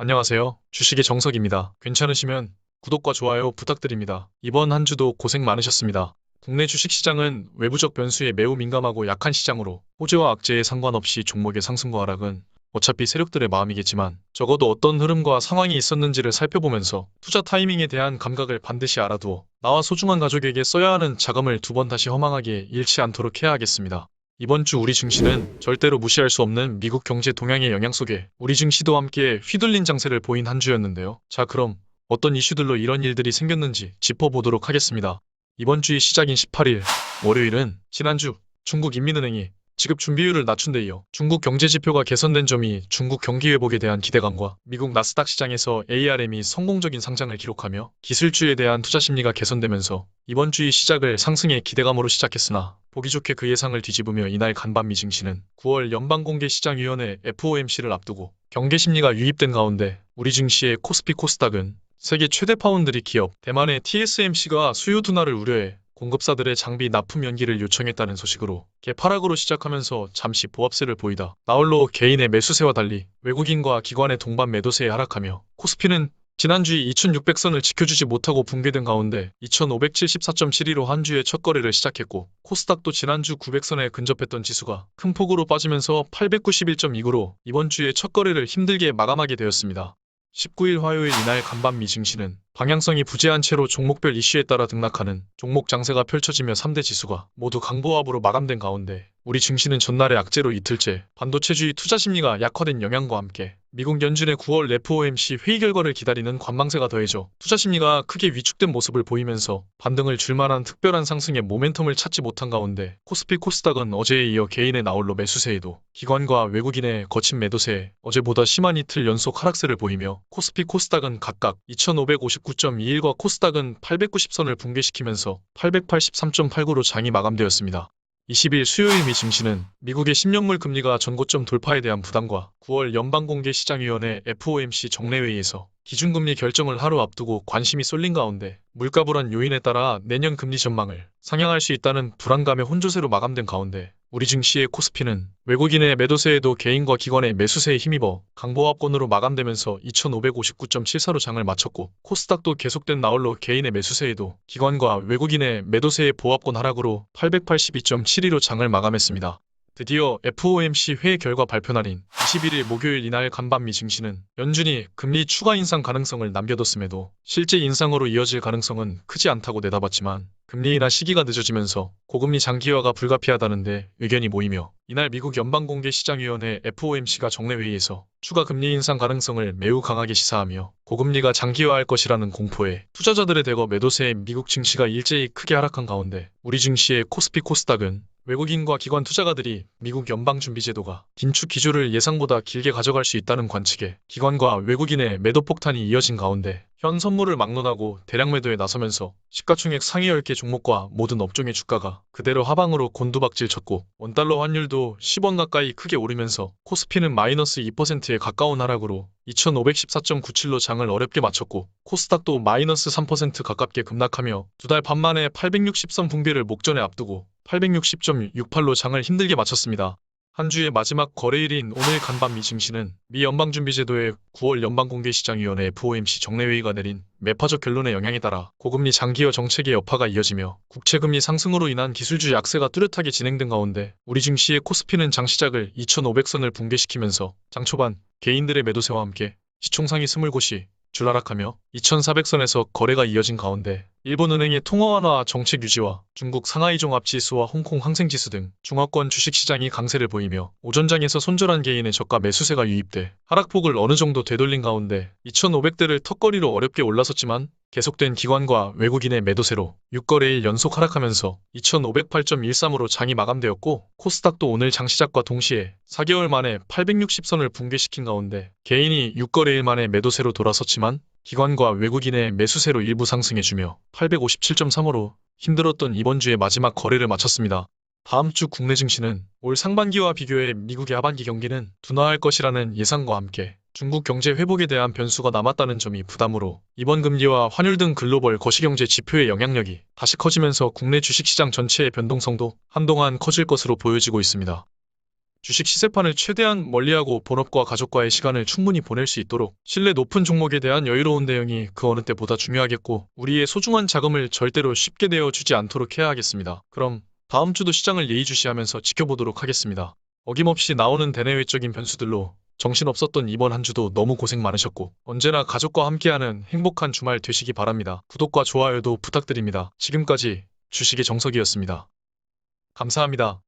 안녕하세요. 주식의 정석입니다. 괜찮으시면 구독과 좋아요 부탁드립니다. 이번 한 주도 고생 많으셨습니다. 국내 주식 시장은 외부적 변수에 매우 민감하고 약한 시장으로 호재와 악재에 상관없이 종목의 상승과 하락은 어차피 세력들의 마음이겠지만 적어도 어떤 흐름과 상황이 있었는지를 살펴보면서 투자 타이밍에 대한 감각을 반드시 알아두어 나와 소중한 가족에게 써야 하는 자금을 두 번 다시 허망하게 잃지 않도록 해야 하겠습니다. 이번 주 우리 증시는 절대로 무시할 수 없는 미국 경제 동향의 영향 속에 우리 증시도 함께 휘둘린 장세를 보인 한 주였는데요. 자, 그럼 어떤 이슈들로 이런 일들이 생겼는지 짚어보도록 하겠습니다. 이번 주의 시작인 18일 월요일은 지난주 중국 인민은행이 지급 준비율을 낮춘 데 이어 중국 경제 지표가 개선된 점이 중국 경기 회복에 대한 기대감과 미국 나스닥 시장에서 ARM이 성공적인 상장을 기록하며 기술주에 대한 투자 심리가 개선되면서 이번 주의 시작을 상승의 기대감으로 시작했으나 보기 좋게 그 예상을 뒤집으며 이날 간밤 미증시는 9월 연방공개시장위원회 FOMC를 앞두고 경계 심리가 유입된 가운데 우리 증시의 코스피 코스닥은 세계 최대 파운드리 기업 대만의 TSMC가 수요 둔화를 우려해 공급사들의 장비 납품 연기를 요청했다는 소식으로 개파락으로 시작하면서 잠시 보합세를 보이다 나홀로 개인의 매수세와 달리 외국인과 기관의 동반 매도세에 하락하며 코스피는 지난주 2600선을 지켜주지 못하고 붕괴된 가운데 2574.72로 한 주의 첫 거래를 시작했고 코스닥도 지난주 900선에 근접했던 지수가 큰 폭으로 빠지면서 891.29로 이번 주의 첫 거래를 힘들게 마감하게 되었습니다. 19일 화요일 이날 간밤 미 증시는 방향성이 부재한 채로 종목별 이슈에 따라 등락하는 종목 장세가 펼쳐지며 3대 지수가 모두 강보합으로 마감된 가운데 우리 증시는 전날의 악재로 이틀째 반도체주의 투자 심리가 약화된 영향과 함께 미국 연준의 9월 FOMC 회의 결과를 기다리는 관망세가 더해져 투자 심리가 크게 위축된 모습을 보이면서 반등을 줄만한 특별한 상승의 모멘텀을 찾지 못한 가운데 코스피 코스닥은 어제에 이어 개인의 나홀로 매수세에도 기관과 외국인의 거친 매도세에 어제보다 심한 이틀 연속 하락세를 보이며 코스피 코스닥은 각각 2559.21과 코스닥은 890선을 붕괴시키면서 883.89로 장이 마감되었습니다. 20일 수요일 미 증시는 미국의 10년물 금리가 전고점 돌파에 대한 부담과 9월 연방공개시장위원회 FOMC 정례회의에서 기준금리 결정을 하루 앞두고 관심이 쏠린 가운데 물가 불안 요인에 따라 내년 금리 전망을 상향할 수 있다는 불안감의 혼조세로 마감된 가운데 우리 증시의 코스피는 외국인의 매도세에도 개인과 기관의 매수세에 힘입어 강보합권으로 마감되면서 2559.74로 장을 마쳤고 코스닥도 계속된 나홀로 개인의 매수세에도 기관과 외국인의 매도세의 보합권 하락으로 882.72로 장을 마감했습니다. 드디어 FOMC 회의 결과 발표 날인 21일 목요일 이날 간밤 미 증시는 연준이 금리 추가 인상 가능성을 남겨뒀음에도 실제 인상으로 이어질 가능성은 크지 않다고 내다봤지만 금리 인하 시기가 늦어지면서 고금리 장기화가 불가피하다는데 의견이 모이며 이날 미국 연방공개시장위원회 FOMC가 정례회의에서 추가 금리 인상 가능성을 매우 강하게 시사하며 고금리가 장기화할 것이라는 공포에 투자자들의 대거 매도세에 미국 증시가 일제히 크게 하락한 가운데 우리 증시의 코스피 코스닥은 외국인과 기관 투자가들이 미국 연방준비제도가 긴축 기조를 예상보다 길게 가져갈 수 있다는 관측에 기관과 외국인의 매도 폭탄이 이어진 가운데 현 선물을 막론하고 대량 매도에 나서면서 시가총액 상위 10개 종목과 모든 업종의 주가가 그대로 하방으로 곤두박질 쳤고 원달러 환율도 10원 가까이 크게 오르면서 코스피는 마이너스 2%에 가까운 하락으로 2514.97로 장을 어렵게 마쳤고 코스닥도 마이너스 3% 가깝게 급락하며 두 달 반 만에 860선 붕괴를 목전에 앞두고 860.68로 장을 힘들게 마쳤습니다. 한 주의 마지막 거래일인 오늘 간밤 미 증시는 미 연방준비제도의 9월 연방공개시장위원회 FOMC 정례회의가 내린 매파적 결론의 영향에 따라 고금리 장기화 정책의 여파가 이어지며 국채금리 상승으로 인한 기술주 약세가 뚜렷하게 진행된 가운데 우리 증시의 코스피는 장 시작을 2,500선을 붕괴시키면서 장 초반 개인들의 매도세와 함께 시총상위 20곳이 줄하락하며 2,400선에서 거래가 이어진 가운데 일본은행의 통화 완화 정책 유지와 중국 상하이 종합지수와 홍콩 항생지수 등 중화권 주식시장이 강세를 보이며 오전장에서 손절한 개인의 저가 매수세가 유입돼 하락폭을 어느 정도 되돌린 가운데 2,500대를 턱걸이로 어렵게 올라섰지만 계속된 기관과 외국인의 매도세로 6거래일 연속 하락하면서 2,508.13으로 장이 마감되었고 코스닥도 오늘 장 시작과 동시에 4개월 만에 860선을 붕괴시킨 가운데 개인이 6거래일 만에 매도세로 돌아섰지만 기관과 외국인의 매수세로 일부 상승해주며 857.35로 힘들었던 이번 주의 마지막 거래를 마쳤습니다. 다음 주 국내 증시는 올 상반기와 비교해 미국의 하반기 경기는 둔화할 것이라는 예상과 함께 중국 경제 회복에 대한 변수가 남았다는 점이 부담으로 이번 금리와 환율 등 글로벌 거시경제 지표의 영향력이 다시 커지면서 국내 주식시장 전체의 변동성도 한동안 커질 것으로 보여지고 있습니다. 주식 시세판을 최대한 멀리하고 본업과 가족과의 시간을 충분히 보낼 수 있도록 신뢰 높은 종목에 대한 여유로운 대응이 그 어느 때보다 중요하겠고 우리의 소중한 자금을 절대로 쉽게 내어주지 않도록 해야 하겠습니다. 그럼 다음 주도 시장을 예의주시하면서 지켜보도록 하겠습니다. 어김없이 나오는 대내외적인 변수들로 정신없었던 이번 한 주도 너무 고생 많으셨고 언제나 가족과 함께하는 행복한 주말 되시기 바랍니다. 구독과 좋아요도 부탁드립니다. 지금까지 주식의 정석이었습니다. 감사합니다.